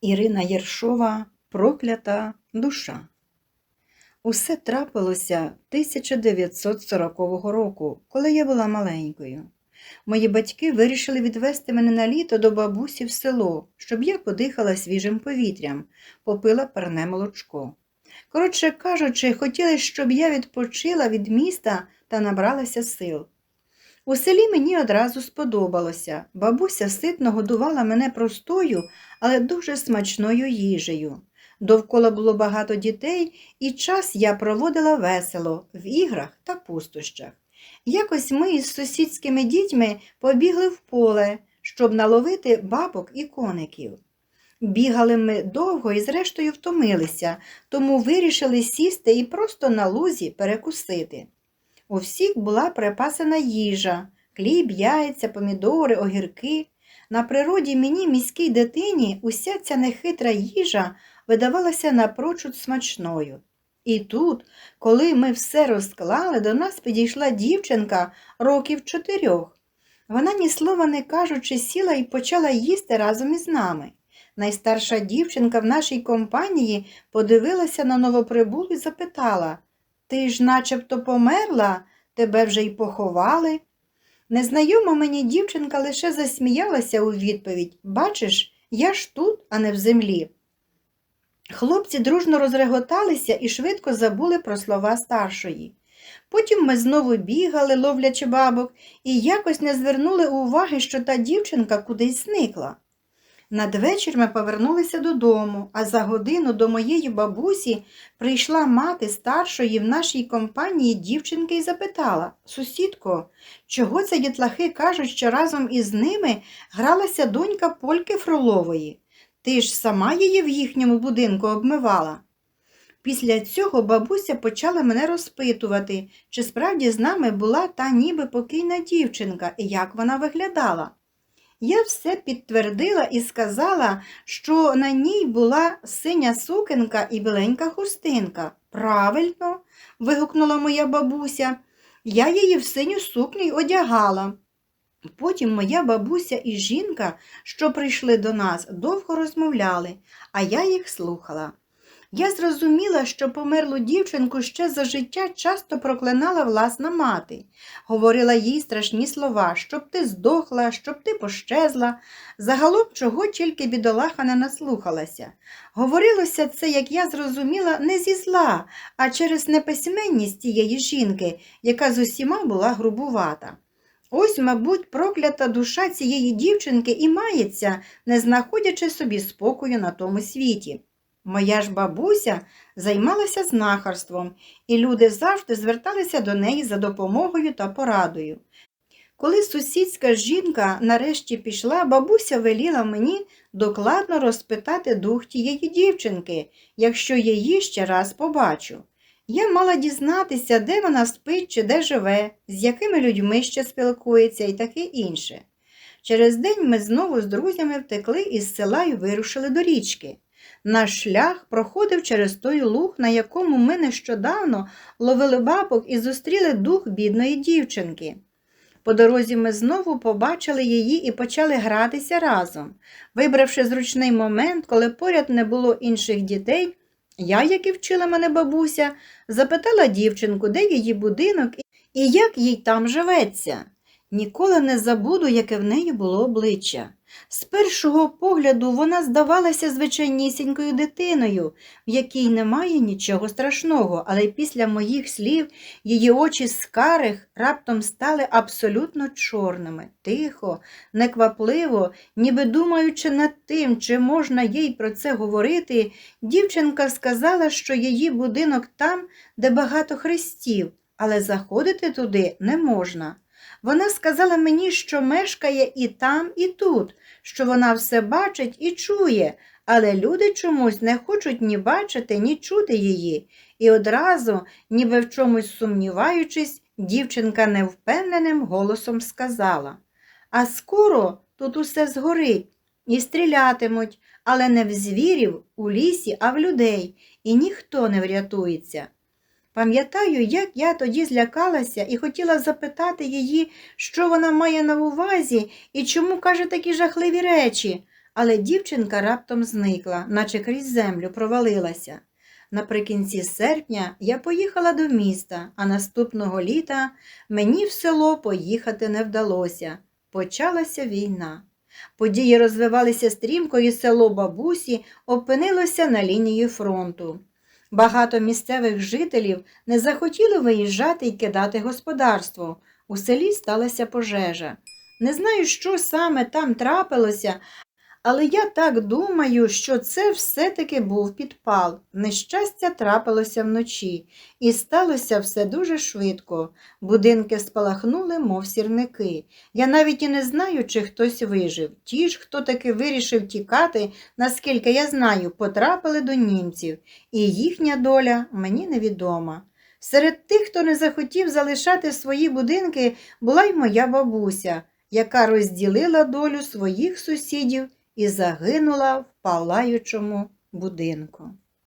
Ірина Єршова Проклята душа. Усе трапилося 1940 року, коли я була маленькою. Мої батьки вирішили відвести мене на літо до бабусі в село, щоб я подихала свіжим повітрям, попила парне молочко. Коротше кажучи, хотіли, щоб я відпочила від міста та набралася сил. У селі мені одразу сподобалося. Бабуся ситно годувала мене простою, але дуже смачною їжею. Довкола було багато дітей, і час я проводила весело, в іграх та пустощах. Якось ми із сусідськими дітьми побігли в поле, щоб наловити бабок і коників. Бігали ми довго і зрештою втомилися, тому вирішили сісти і просто на лузі перекусити. У всіх була припасена їжа, хліб, яйця, помідори, огірки. На природі мені, міській дитині, уся ця нехитра їжа видавалася напрочуд смачною. І тут, коли ми все розклали, до нас підійшла дівчинка років чотирьох. Вона, ні слова не кажучи, сіла і почала їсти разом із нами. Найстарша дівчинка в нашій компанії подивилася на новоприбулу і запитала Ти ж начебто померла, тебе вже й поховали. Незнайома мені дівчинка лише засміялася у відповідь Бачиш, я ж тут, а не в землі. Хлопці дружно розреготалися і швидко забули про слова старшої. Потім ми знову бігали, ловлячи бабок, і якось не звернули уваги, що та дівчинка кудись зникла. Надвечір ми повернулися додому, а за годину до моєї бабусі прийшла мати старшої в нашій компанії дівчинки і запитала Сусідко, чого це дітлахи кажуть, що разом із ними гралася донька Польки Фролової? Ти ж сама її в їхньому будинку обмивала. Після цього бабуся почала мене розпитувати, чи справді з нами була та ніби покійна дівчинка і як вона виглядала. Я все підтвердила і сказала, що на ній була синя сукенка і біленька хустинка. Правильно, вигукнула моя бабуся, я її в синю сукню й одягала. Потім моя бабуся і жінка, що прийшли до нас, довго розмовляли, а я їх слухала. Я зрозуміла, що померлу дівчинку ще за життя часто проклинала власна мати, говорила їй страшні слова, щоб ти здохла, щоб ти пощезла, загалом чого тільки бідолаха не наслухалася. Говорилося це, як я зрозуміла, не зі зла, а через неписьменність тієї жінки, яка з усіма була грубувата. Ось, мабуть, проклята душа цієї дівчинки і мається, не знаходячи собі спокою на тому світі. Моя ж бабуся займалася знахарством, і люди завжди зверталися до неї за допомогою та порадою. Коли сусідська жінка нарешті пішла, бабуся веліла мені докладно розпитати дух тієї дівчинки, якщо її ще раз побачу. Я мала дізнатися, де вона спить чи де живе, з якими людьми ще спілкується і таке інше. Через день ми знову з друзями втекли із села і вирушили до річки. Наш шлях проходив через той луг, на якому ми нещодавно ловили бабок і зустріли дух бідної дівчинки. По дорозі ми знову побачили її і почали гратися разом. Вибравши зручний момент, коли поряд не було інших дітей, я, як і вчила мене бабуся, запитала дівчинку, де її будинок і як їй там живеться. Ніколи не забуду, яке в неї було обличчя. З першого погляду вона здавалася звичайнісінькою дитиною, в якій немає нічого страшного, але після моїх слів її очі з карих раптом стали абсолютно чорними, тихо, неквапливо, ніби думаючи над тим, чи можна їй про це говорити, дівчинка сказала, що її будинок там, де багато хрестів, але заходити туди не можна. Вона сказала мені, що мешкає і там, і тут, що вона все бачить і чує, але люди чомусь не хочуть ні бачити, ні чути її. І одразу, ніби в чомусь сумніваючись, дівчинка невпевненим голосом сказала А скоро тут усе згорить і стрілятимуть, але не в звірів, у лісі, а в людей, і ніхто не врятується. Пам'ятаю, як я тоді злякалася і хотіла запитати її, що вона має на увазі і чому каже такі жахливі речі, але дівчинка раптом зникла, наче крізь землю провалилася. Наприкінці серпня я поїхала до міста, а наступного літа мені в село поїхати не вдалося. Почалася війна. Події розвивалися стрімко, і село бабусі опинилося на лінії фронту. Багато місцевих жителів не захотіли виїжджати і кидати господарство. У селі сталася пожежа. Не знаю, що саме там трапилося, але я так думаю, що це все-таки був підпал. Нещастя трапилося вночі, і сталося все дуже швидко. Будинки спалахнули, мов сірники. Я навіть і не знаю, чи хтось вижив. Ті ж, хто таки вирішив тікати, наскільки я знаю, потрапили до німців, і їхня доля мені невідома. Серед тих, хто не захотів залишати свої будинки, була й моя бабуся, яка розділила долю своїх сусідів і загинула в палаючому будинку.